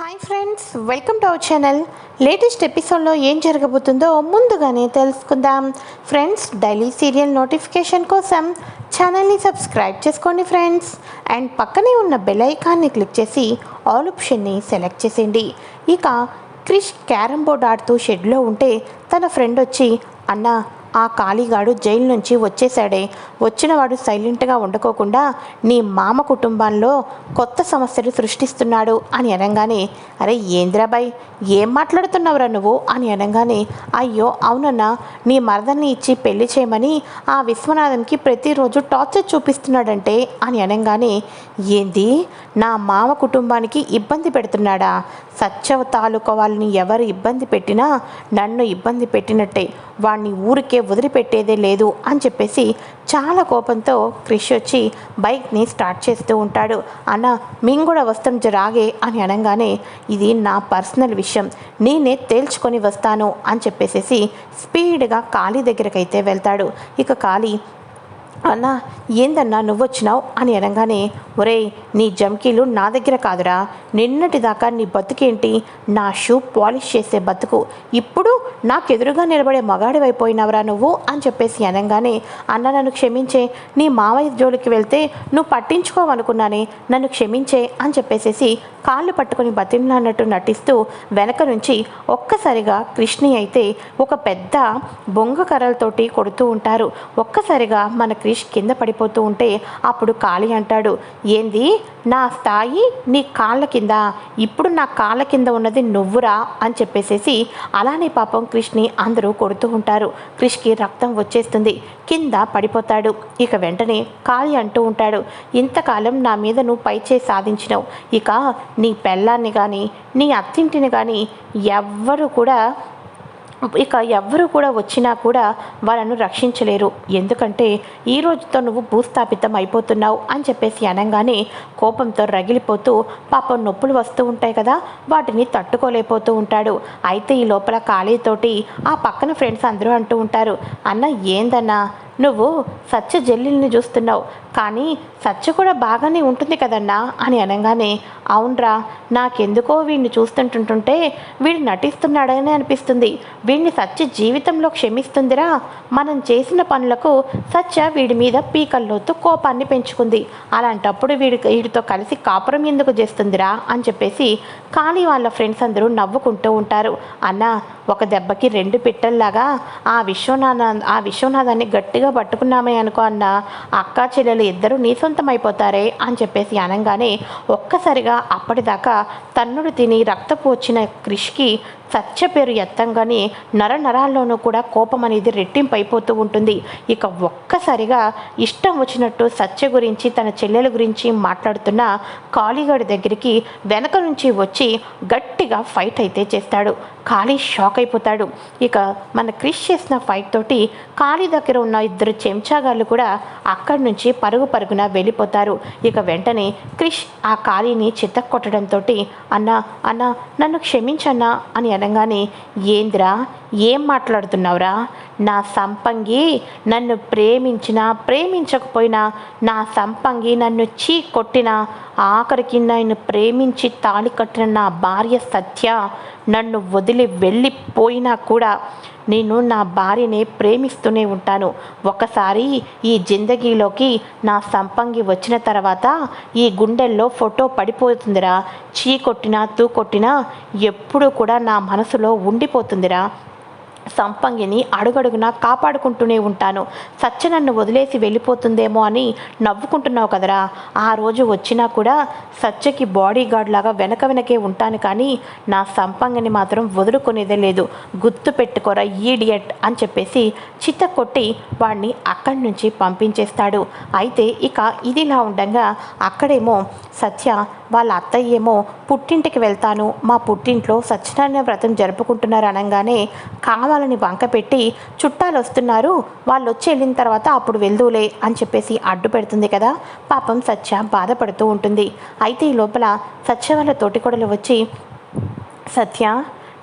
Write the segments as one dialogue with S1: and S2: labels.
S1: Hi friends welcome to our channel latest ఎపిసోడ్లో ఏం జరగబోతుందో ముందుగానే తెలుసుకుందాం. ఫ్రెండ్స్ డైలీ సీరియల్ నోటిఫికేషన్ కోసం ఛానల్ని సబ్స్క్రైబ్ చేసుకోండి ఫ్రెండ్స్ అండ్ పక్కనే ఉన్న బెల్ ఐకాన్ని క్లిక్ చేసి ఆల్ ఆప్షన్ని సెలెక్ట్ చేసేయండి. ఇక క్రిష్ క్యారమ్ బోర్డ్ ఆడుతూ షెడ్లో ఉంటే తన ఫ్రెండ్ వచ్చి అన్న ఆ కాళీగాడు జైలు నుంచి వచ్చేశాడే. వచ్చినవాడు సైలెంట్గా ఉండకోకుండా నీ మామ కుటుంబంలో కొత్త సమస్యలు సృష్టిస్తున్నాడు అని అనగానే అరే ఏంద్రాబాయ్ ఏం మాట్లాడుతున్నావురా నువ్వు? అని అనగానే అయ్యో అవునన్నా నీ మరదల్ని ఇచ్చి పెళ్ళి చేయమని ఆ విశ్వనాథంకి ప్రతిరోజు టార్చర్ చూపిస్తున్నాడంటే అని అనగానే ఏంది? నా మామ కుటుంబానికి ఇబ్బంది పెడుతున్నాడా? సత్యవ తాలూకా వాళ్ళని ఎవరు ఇబ్బంది పెట్టినా నన్ను ఇబ్బంది పెట్టినట్టే. వాణ్ణి ఊరికే వదిలిపెట్టేదే లేదు అని చెప్పేసి చాలా కోపంతో క్రిష్ వచ్చి బైక్ని స్టార్ట్ చేస్తూ ఉంటాడు. అన్న మేము కూడా వస్తాం జరాగే అని అనగానే ఇది నా పర్సనల్ విషయం. నేనే తేల్చుకొని వస్తాను అని చెప్పేసేసి స్పీడ్గా ఖాళీ దగ్గరకైతే వెళ్తాడు. ఇక ఖాళీ అన్నా ఏందన్నా నువ్వు వచ్చినావు అని అనగానే ఒరేయ్ నీ జంకీలు నా దగ్గర కాదురా. నిన్నటి దాకా నీ బతుకేంటి? నా షూ పాలిష్ చేసే బతుకు ఇప్పుడు నాకు ఎదురుగా నిలబడే మగాడివైపోయినవరా నువ్వు అని చెప్పేసి అనగానే అన్న నన్ను క్షమించే. నీ మావయ్య జోలికి వెళ్తే నువ్వు పట్టించుకోవనుకున్నానే. నన్ను క్షమించే. అని చెప్పేసేసి కాళ్ళు పట్టుకుని బతిమలాన్నట్టు నటిస్తూ వెనక నుంచి ఒక్కసారిగా కృష్ణి అయితే ఒక పెద్ద బొంగ కర్రలతోటి కొడుతూ ఉంటారు. ఒక్కసారిగా మన క్రిష్ కింద పడిపోతూ ఉంటే అప్పుడు కాళీ అంటాడు ఏంది? నా స్థాయి నీ కాళ్ళ కింద. ఇప్పుడు నా కాళ్ళ కింద ఉన్నది నువ్వురా అని చెప్పేసేసి అలానే పాపం క్రిష్ని అందరూ కొడుతూ ఉంటారు. క్రిష్కి రక్తం వచ్చేస్తుంది. కింద పడిపోతాడు. ఇక వెంటనే కాళీ అంటూ ఉంటాడు. ఇంతకాలం నా మీద నువ్వు పైచే సాధించినావు. ఇక నీ పెళ్ళాన్ని కానీ నీ అత్తింటిని కానీ ఎవ్వరు కూడా ఇక ఎవ్వరు కూడా వచ్చినా కూడా వాళ్ళను రక్షించలేరు. ఎందుకంటే ఈ రోజుతో నువ్వు భూస్థాపితం అయిపోతున్నావు అని చెప్పేసి అనగానే కోపంతో రగిలిపోతూ పాపం నొప్పులు వస్తూ ఉంటాయి కదా వాటిని తట్టుకోలేకపోతూ ఉంటాడు. అయితే ఈ లోపల ఖాళీతోటి ఆ పక్కన ఫ్రెండ్స్ అందరూ అంటూ ఉంటారు అన్న ఏందన్నా? నువ్వు సత్య జల్లిల్ని చూస్తున్నావు. కానీ సత్య కూడా బాగానే ఉంటుంది కదన్నా? అని అనగానే అవునరా నాకెందుకో వీడిని చూస్తుంటుంటుంటే వీడు నటిస్తున్నాడని అనిపిస్తుంది. వీడిని సత్య జీవితంలో క్షమిస్తుందిరా. మనం చేసిన పనులకు సత్య వీడి మీద పీకల్లోతు కోపాన్ని పెంచుకుంది. అలాంటప్పుడు వీడి వీడితో కలిసి కాపురం ఎందుకు చేస్తుందిరా? అని చెప్పేసి కానీ వాళ్ళ ఫ్రెండ్స్ అందరూ నవ్వుకుంటూ ఉంటారు. అన్న ఒక దెబ్బకి రెండు పిట్టల్లాగా ఆ విశ్వనాథ ఆ విశ్వనాథాన్ని గట్టిగా పట్టుకున్నామే అనుకో అన్న అక్క చెల్లెలు ఇద్దరు నీ సొంతం అయిపోతారే అని చెప్పేసి అనగానే ఒక్కసారిగా అప్పటిదాకా తన్నుడు తిని రక్తపు వచ్చిన క్రిష్కి సత్య పేరు ఎత్తంగానే నర నరాల్లోనూ కూడా కోపం అనేది రెట్టింపు అయిపోతూ ఉంటుంది. ఇక ఒక్కసారిగా ఇష్టం వచ్చినట్టు సత్య గురించి తన చెల్లెల గురించి మాట్లాడుతున్న కాళీగాడి దగ్గరికి వెనక నుంచి వచ్చి గట్టిగా ఫైట్ అయితే చేస్తాడు. ఖాళీ షాక్ అయిపోతాడు. ఇక మన క్రిష్ చేసిన ఫైట్ తోటి ఖాళీ దగ్గర ఉన్న ఇద్దరు చెంచాగాళ్ళు కూడా అక్కడి నుంచి పరుగు పరుగున వెళ్ళిపోతారు. ఇక వెంటనే క్రిష్ ఆ ఖాళీని చిత్తకొట్టడంతో అన్న అన్న నన్ను క్షమించన్నా అని అనగానే ఏంద్రా ఏం మాట్లాడుతున్నావురా? నా సంపంగి నన్ను ప్రేమించినా ప్రేమించకపోయినా నా సంపంగి నన్ను చీ కొట్టినా ఆఖరికి నన్ను ప్రేమించి తాళి కట్టిన నా భార్య సత్య నన్ను వదిలి వెళ్ళిపోయినా కూడా నేను నా భార్యని ప్రేమిస్తూనే ఉంటాను. ఒకసారి ఈ జిందగీలోకి నా సంపంగి వచ్చిన తర్వాత ఈ గుండెల్లో ఫోటో పడిపోతుందిరా. చీ కొట్టినా తూ కొట్టినా ఎప్పుడు కూడా నా మనసులో ఉండిపోతుందిరా. సంపంగిని అడుగడుగునా కాపాడుకుంటూనే ఉంటాను. సత్య నన్ను వదిలేసి వెళ్ళిపోతుందేమో అని నవ్వుకుంటున్నావు కదరా. ఆ రోజు వచ్చినా కూడా సత్యకి బాడీ గార్డ్ లాగా వెనక వెనకే ఉంటాను కానీ నా సంపంగిని మాత్రం వదులుకునేదే లేదు. గుర్తు పెట్టుకోరా ఈడియట్ అని చెప్పేసి చిత్త కొట్టి వాడిని అక్కడి నుంచి పంపించేస్తాడు. అయితే ఇక ఇదిలా ఉండగా అక్కడేమో సత్య వాళ్ళ అత్తయ్య ఏమో పుట్టింటికి వెళ్తాను. మా పుట్టింట్లో సత్యనారాయణ వ్రతం జరుపుకుంటున్నారు అనగానే కావాలని వంక పెట్టి చుట్టాలు వస్తున్నారు. వాళ్ళు వచ్చి వెళ్ళిన తర్వాత అప్పుడు వెళ్దూలే అని చెప్పేసి అడ్డు పెడుతుంది కదా. పాపం సత్య బాధపడుతూ ఉంటుంది. అయితే ఈ లోపల సత్య వాళ్ళ తోటికొడలు వచ్చి సత్య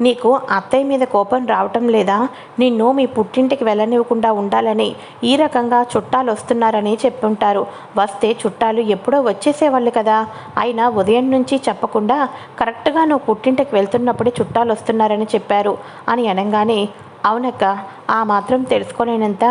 S1: నీకు అత్తయ్య మీద కోపం రావటం లేదా? నిన్ను మీ పుట్టింటికి వెళ్ళనివ్వకుండా ఉండాలని ఈ రకంగా చుట్టాలు వస్తున్నారని చెప్పుంటారు. వస్తే చుట్టాలు ఎప్పుడో వచ్చేసేవాళ్ళు కదా? అయినా ఉదయం నుంచి చెప్పకుండా కరెక్ట్గా నువ్వు పుట్టింటికి వెళ్తున్నప్పుడే చుట్టాలు వస్తున్నారని చెప్పారు. అని అనగానే అవునక్క ఆ మాత్రం తెలుసుకోలేనంత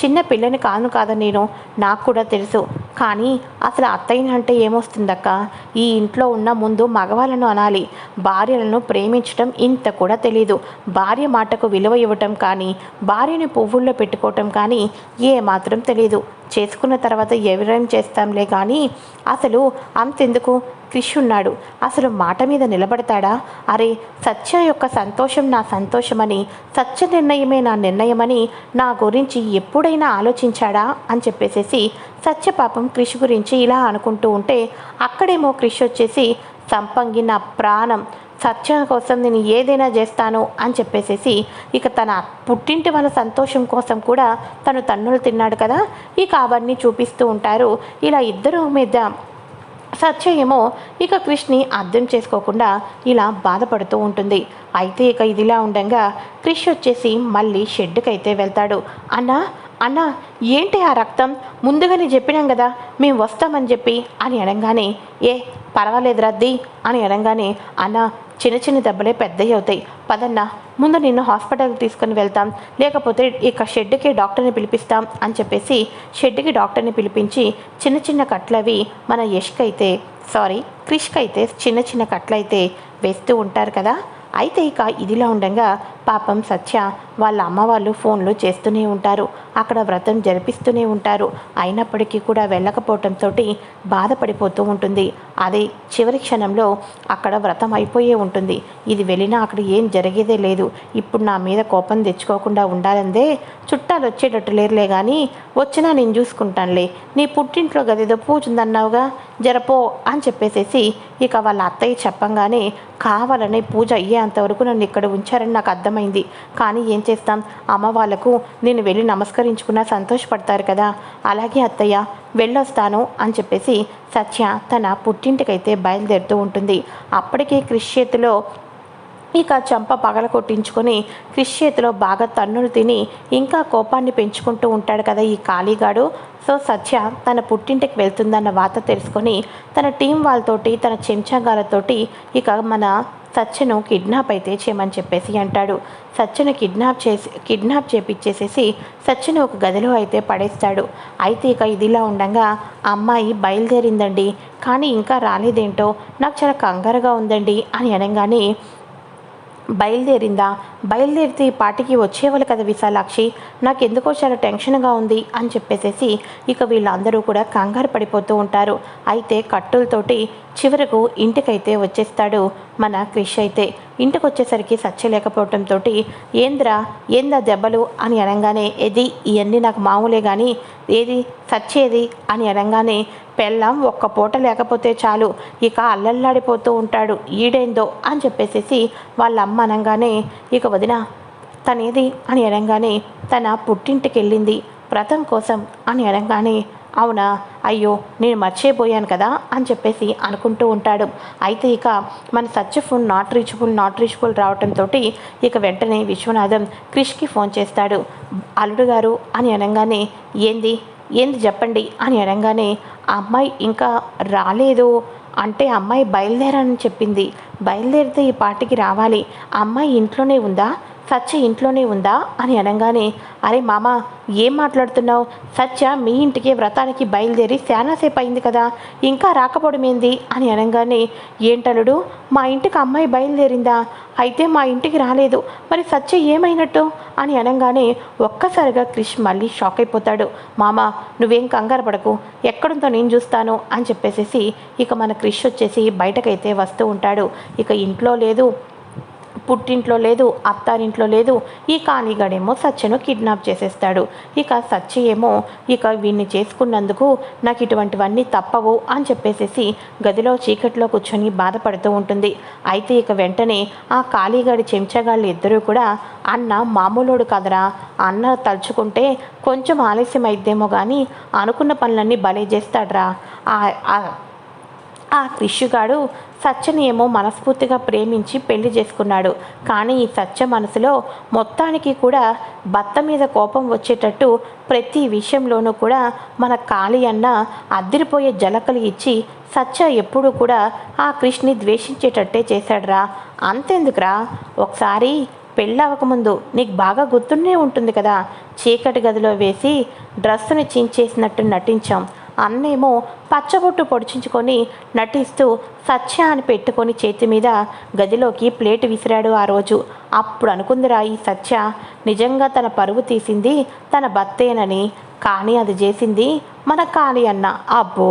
S1: చిన్న పిల్లని కాను కాదా నేను? నాకు కూడా తెలుసు. కానీ అసలు అత్తయ్య అంటే ఏమొస్తుందక్క? ఈ ఇంట్లో ఉన్న ముందు మగవాళ్ళను అనాలి. భార్యలను ప్రేమించడం ఇంత కూడా తెలీదు. భార్య మాటకు విలువ ఇవ్వటం కానీ భార్యని పువ్వుల్లో పెట్టుకోవటం కానీ ఏ మాత్రం తెలీదు. చేసుకున్న తర్వాత ఎవరేం చేస్తాంలే కానీ అసలు అంతెందుకు? క్రిష్ ఉన్నాడు అసలు మాట మీద నిలబడతాడా? అరే సత్య యొక్క సంతోషం నా సంతోషమని సత్య నిర్ణయమే నా నిర్ణయమని నా గురించి ఎప్పుడైనా ఆలోచించాడా? అని చెప్పేసేసి సత్య పాపం క్రిష్ గురించి ఇలా అనుకుంటూ ఉంటే అక్కడేమో క్రిష్ వచ్చేసి సంపంగి నా ప్రాణం సత్యం కోసం నేను ఏదైనా చేస్తాను అని చెప్పేసేసి ఇక తన పుట్టింటి వాళ్ళ సంతోషం కోసం కూడా తను తన్నులు తిన్నాడు కదా. ఇక అవన్నీ చూపిస్తూ ఉంటారు. ఇలా ఇద్దరు మీద సత్య ఏమో ఇక క్రిష్ని అర్థం చేసుకోకుండా ఇలా బాధపడుతూ ఉంటుంది. అయితే ఇక ఇదిలా ఉండగా క్రిష్ వచ్చేసి మళ్ళీ షెడ్డుకైతే వెళ్తాడు. అన్నా అన్నా ఏంటి ఆ రక్తం? ముందుగానే చెప్పినాం కదా మేము వస్తామని చెప్పి అని అనగానే ఏ పర్వాలేదు రద్దీ అని అనగానే అన్నా చిన్న చిన్న దెబ్బలే పెద్దవి అవుతాయి. పదన్నా ముందు నిన్ను హాస్పిటల్కి తీసుకుని వెళ్తాం. లేకపోతే ఇక షెడ్కి డాక్టర్ని పిలిపిస్తాం అని చెప్పేసి షెడ్కి డాక్టర్ని పిలిపించి చిన్న చిన్న కట్లవి మన యష్కైతే సారీ క్రిష్కైతే చిన్న చిన్న కట్లయితే వేస్తూ ఉంటారు కదా. అయితే ఇక ఇదిలా ఉండగా పాపం సత్య వాళ్ళ అమ్మ వాళ్ళు ఫోన్లు చేస్తూనే ఉంటారు. అక్కడ వ్రతం జరిపిస్తూనే ఉంటారు. అయినప్పటికీ కూడా వెళ్ళకపోవటంతో బాధపడిపోతూ ఉంటుంది. అదే చివరి క్షణంలో అక్కడ వ్రతం అయిపోయే ఉంటుంది. ఇది వెళ్ళినా అక్కడ ఏం జరిగేదే లేదు. ఇప్పుడు నా మీద కోపం తెచ్చుకోకుండా ఉండాలందే. చుట్టాలు వచ్చేటట్టు లేరులే కానీ వచ్చినా నేను చూసుకుంటానులే. నీ పుట్టింట్లో గదేదో పూజ ఉందన్నావుగా. జరపో అని చెప్పేసేసి ఇక వాళ్ళ అత్తయ్య చెప్పంగానే కావాలని పూజ అయ్యేంతవరకు నన్ను ఇక్కడ ఉంచారని నాకు అర్థమైంది. కానీ ఏం చేస్తాం? అమ్మ వాళ్ళకు నేను వెళ్ళి నమస్కరించుకున్నా సంతోషపడతారు కదా. అలాగే అత్తయ్య వెళ్ళొస్తాను అని చెప్పేసి సత్య తన పుట్టింటికైతే బయలుదేరుతూ ఉంటుంది. అప్పటికే క్రిష్ చేతిలో ఇక చంప పగల కొట్టించుకొని క్రిష్ చేతిలో బాగా తన్నులు తిని ఇంకా కోపాన్ని పెంచుకుంటూ ఉంటాడు కదా ఈ ఖాళీగాడు సో సత్య తన పుట్టింటికి వెళ్తుందన్న వార్త తెలుసుకొని తన టీం వాళ్ళతోటి తన చెంచాగాలతోటి ఇక మన సత్యను కిడ్నాప్ అయితే చేయమని చెప్పేసి అంటాడు. సత్యను కిడ్నాప్ చేసి కిడ్నాప్ చేపిచ్చేసేసి సత్యను ఒక గదిలో అయితే పడేస్తాడు. అయితే ఇక ఇదిలా ఉండగా అమ్మాయి బయలుదేరిందండి. కానీ ఇంకా రాలేదేంటో నాకు చాలా కంగారుగా ఉందండి అని అనగానే బయలుదేరిందా? బయలుదేరితే ఈ పాటికి వచ్చేవాళ్ళు కదా విశాలాక్షి. నాకెందుకో చాలా టెన్షన్గా ఉంది అని చెప్పేసేసి ఇక వీళ్ళందరూ కూడా కంగారు పడిపోతూ ఉంటారు. అయితే కట్టులతోటి చివరకు ఇంటికైతే వచ్చేస్తాడు మన క్రిష్ అయితే. ఇంటికి వచ్చేసరికి సత్య లేకపోవటంతో ఏంద్రా ఏందా దెబ్బలు? అని అనగానే ఏది ఇవన్నీ నాకు మామూలే కానీ ఏది సచ్చేది? అని అనగానే పెళ్ళం ఒక్క పూట లేకపోతే చాలు ఇక అల్లల్లాడిపోతూ ఉంటాడు ఈడేందో? అని చెప్పేసేసి వాళ్ళ అమ్మ అనగానే ఇక వదిన తనేది అని అనగానే తన పుట్టింటికి వెళ్ళింది వ్రతం కోసం అని అనగానే అవునా అయ్యో నేను మర్చిపోయాను కదా అని చెప్పేసి అనుకుంటూ ఉంటాడు. అయితే ఇక మన Satya phone not reachable not reachable రావడంతో ఇక వెంటనే విశ్వనాథం క్రిష్కి ఫోన్ చేస్తాడు. అల్లుడు గారు అని అనగానే ఏంది? ఏంది చెప్పండి? అని అనగానే ఆ అమ్మాయి ఇంకా రాలేదు. అంటే అమ్మాయి బయలుదేరని చెప్పింది. బయలుదేరితే ఈ పార్టీకి రావాలి. ఆ అమ్మాయి ఇంట్లోనే ఉందా? సత్య ఇంట్లోనే ఉందా? అని అనగానే అరే మామ ఏం మాట్లాడుతున్నావు? సత్య మీ ఇంటికి వ్రతానికి బయలుదేరి శానాసేపు అయింది కదా ఇంకా రాకపోవడమేంది? అని అనగానే ఏంటలుడు మా ఇంటికి అమ్మాయి బయలుదేరిందా? అయితే మా ఇంటికి రాలేదు. మరి సత్య ఏమైనట్టు? అని అనగానే ఒక్కసారిగా క్రిష్ మళ్ళీ షాక్ అయిపోతాడు మామ నువ్వేం కంగారు పడకు. ఎక్కడుందో నేను చూస్తాను అని చెప్పేసేసి ఇక మన క్రిష్ వచ్చేసి బయటకైతే వస్తూ ఉంటాడు. ఇక ఇంట్లో లేదు పుట్టింట్లో లేదు అత్తారింట్లో లేదు. ఈ కాళీగాడేమో సత్యను కిడ్నాప్ చేసేస్తాడు. ఇక సత్య ఏమో ఇక వీడిని చేసుకున్నందుకు నాకు ఇటువంటివన్నీ తప్పవు అని చెప్పేసేసి గదిలో చీకట్లో కూర్చొని బాధపడుతూ ఉంటుంది. అయితే ఇక వెంటనే ఆ కాళీగాడి చెంచగాళ్ళు ఇద్దరూ కూడా అన్న మామూలోడు కదరా. అన్న తలుచుకుంటే కొంచెం ఆలస్యం అయిద్దేమో కానీ అనుకున్న పనులన్నీ భలే చేస్తాడ్రా. ఆ- ఆ సత్యని ఏమో మనస్ఫూర్తిగా ప్రేమించి పెళ్ళి చేసుకున్నాడు. కానీ ఈ సత్య మనసులో మొత్తానికి కూడా భర్త మీద కోపం వచ్చేటట్టు ప్రతి విషయంలోనూ కూడా మన కాళీ అన్న అద్దరిపోయే జలకలు ఇచ్చి సత్య ఎప్పుడూ కూడా ఆ కృష్ణి ద్వేషించేటట్టే చేశాడురా. అంతెందుకురా? ఒకసారి పెళ్ళవకముందు నీకు బాగా గుర్తుండే ఉంటుంది కదా. చీకటి గదిలో వేసి డ్రెస్సుని చించేసినట్టు నటించాం. అన్నేమో పచ్చబొట్టు పొడిచించుకొని నటిస్తూ సత్య అని పెట్టుకొని చేతి మీద గదిలోకి ప్లేట్ విసిరాడు ఆ రోజు. అప్పుడు అనుకుందిరా ఈ సత్య నిజంగా తన పరువు తీసింది తన భర్తేనని కానీ అది చేసింది మన కాళీ అన్న. అబ్బో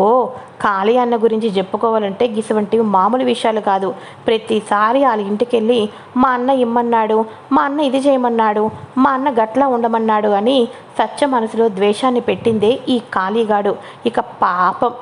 S1: కాళీ అన్న గురించి చెప్పుకోవాలంటే గిసువంటివి మామూలు విషయాలు కాదు. ప్రతిసారి వాళ్ళ ఇంటికి వెళ్ళి మా అన్న ఇమ్మన్నాడు మా అన్న ఇది చేయమన్నాడు మా అన్న గట్లా ఉండమన్నాడు అని సత్య మనసులో ద్వేషాన్ని పెట్టిందే ఈ కాళీగాడు. ఇక పాపం.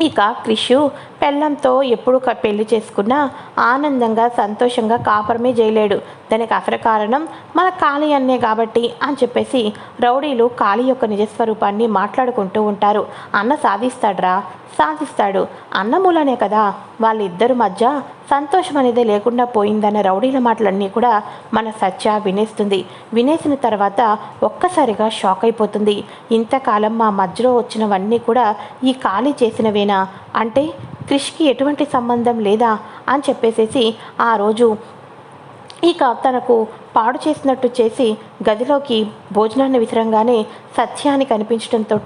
S1: ఇక క్రిషు పెళ్ళంతో ఎప్పుడు పెళ్ళి చేసుకున్నా ఆనందంగా సంతోషంగా కాపురమే చేయలేడు దానికి అసలు కారణం మన కాళీ అన్నే కాబట్టి అని చెప్పేసి రౌడీలు కాళీ యొక్క నిజస్వరూపాన్ని మాట్లాడుకుంటూ ఉంటారు. అన్న సాధిస్తాడ్రా? సాధిస్తాడు. అన్నమూలనే కదా వాళ్ళిద్దరి మధ్య సంతోషం అనేది లేకుండా పోయిందన్న రౌడీల మాటలన్నీ కూడా మన సత్య వినేస్తుంది. వినేసిన తర్వాత ఒక్కసారిగా షాక్ అయిపోతుంది. ఇంతకాలం మా మధ్యలో వచ్చినవన్నీ కూడా ఈ ఖాళీ చేసినవేనా? అంటే క్రిష్కి ఎటువంటి సంబంధం లేదా? అని చెప్పేసేసి ఆ రోజు ఇక తనకు పాడు చేసినట్టు చేసి గదిలోకి భోజనాన్ని విసరంగానే సత్యాన్ని కనిపించడంతో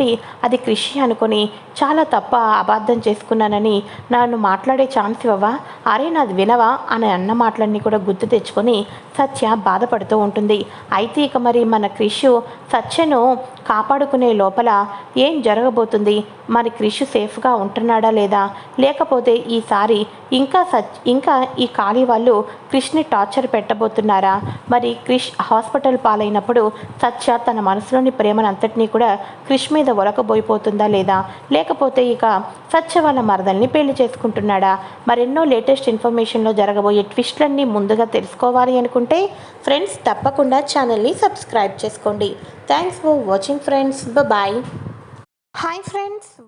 S1: అది కృషి అనుకొని చాలా తప్ప అబద్ధం చేసుకున్నానని నన్ను మాట్లాడే ఛాన్స్ ఇవ్వవా? అరే నాది వినవా? అని అన్న మాటలన్నీ కూడా గుర్తు తెచ్చుకొని సత్య బాధపడుతూ ఉంటుంది. అయితే ఇక మరి మన క్రిషు సత్యను కాపాడుకునే లోపల ఏం జరగబోతుంది? మరి క్రిషు సేఫ్గా ఉంటున్నాడా లేదా? లేకపోతే ఈసారి ఇంకా సచ్ ఇంకా ఈ ఖాళీ వాళ్ళు క్రిష్ని టార్చర్ పెట్టబోతున్నారా? మరి క్రిష్ హాస్పిటల్ పాలైనప్పుడు సత్య తన మనసులోని ప్రేమను అంతటినీ కూడా క్రిష్ మీద ఒలకబోయిపోతుందా లేదా? లేకపోతే ఇక సత్య వాళ్ళ మరదల్ని పెళ్ళి చేసుకుంటున్నాడా? మరెన్నో లేటెస్ట్ ఇన్ఫర్మేషన్లో జరగబోయే ట్విస్ట్లన్నీ ముందుగా తెలుసుకోవాలి అనుకుంటే ఫ్రెండ్స్ తప్పకుండా ఛానల్ని సబ్స్క్రైబ్ చేసుకోండి. Thanks for watching friends. Bye hi friends.